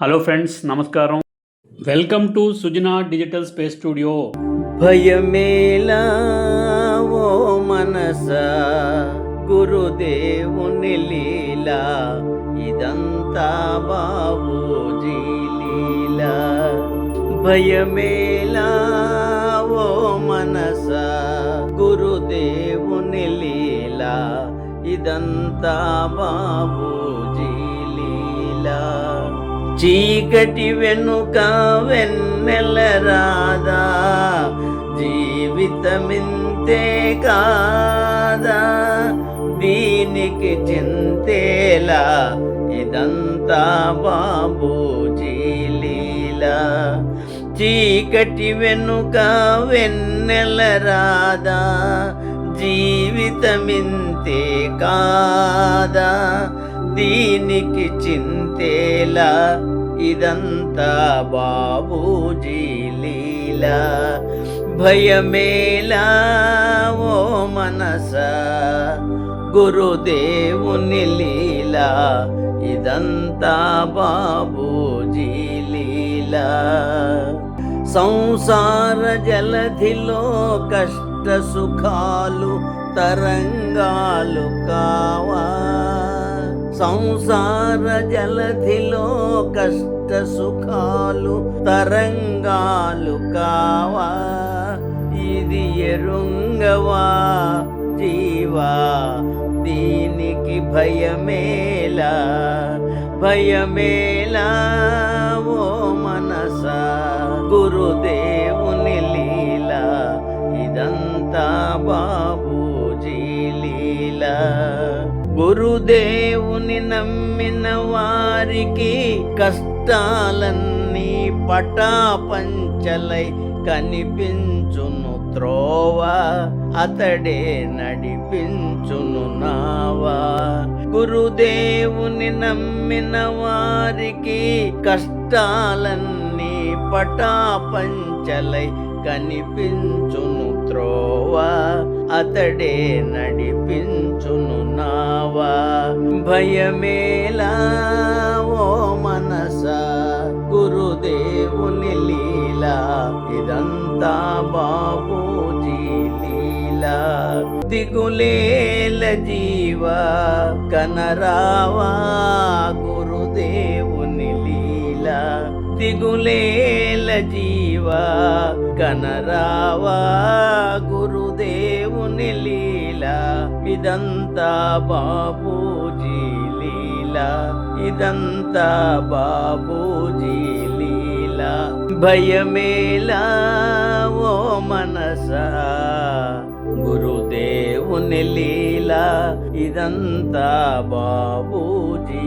Hello friends నమస్కారం welcome to Sujana digital space studio భయమేలా ఓ మనస గురుదేవుని లీలా ఇదంతా బాబూజీ లీలా. భయమేలా ఓ మనస గురుదేవుని లీలా ఇదంతా బాబూ చీకటి వెనుక వెన్నెల రాదా జీవితమింతే కాదా? దీనికి చింతేలా? ఇదంతా బాబూజీలీలా చీకటి వెనుక వెన్నెల రాదా జీవితమింతే కాదా? దీనికి చింతేలా ఇదంతా బాబూజీ లీలా. భయమేలా ఓ మనస గురుదేవుని లీలా ఇదంతా బాబూజీ లీలా. సంసార జలధిలో కష్ట సుఖాలు తరంగాలు కావా? సంసార జలధిలో కష్ట సుఖాలు తరంగాలు కావా. ఇది ఎరుంగవా జీవా. దీనికి భయమేలా భయమేలా ఓ మనస. గురుదేవుని లీలా ఇదంతా బాబూజీ లీలా. గురుదేవుని నమ్మిన వారికి కష్టాలన్నీ పటాపంచలై కనిపించును త్రోవ అతడే నడిపించును నావా. గురుదేవుని నమ్మిన వారికి కష్టాలన్నీ పటాపంచలై కనిపించును త్రోవా అతడే నడిపించును నావా. భయమేలా ఓ మనస గురుదేవుని లీలా. ఇదంతా బాబూజీ లీలా. దిగులేల జీవా కనరావా గురుదేవు తిగులేల జీవా కనరావా గురుదేవుని లీలా ఇదంతా బాబూజీ లీలా ఇదంతా బాబూజీ లీలా. భయమేలా ఓ మనస గురుదేవుని లీలా ఇదంతా బాబూజీ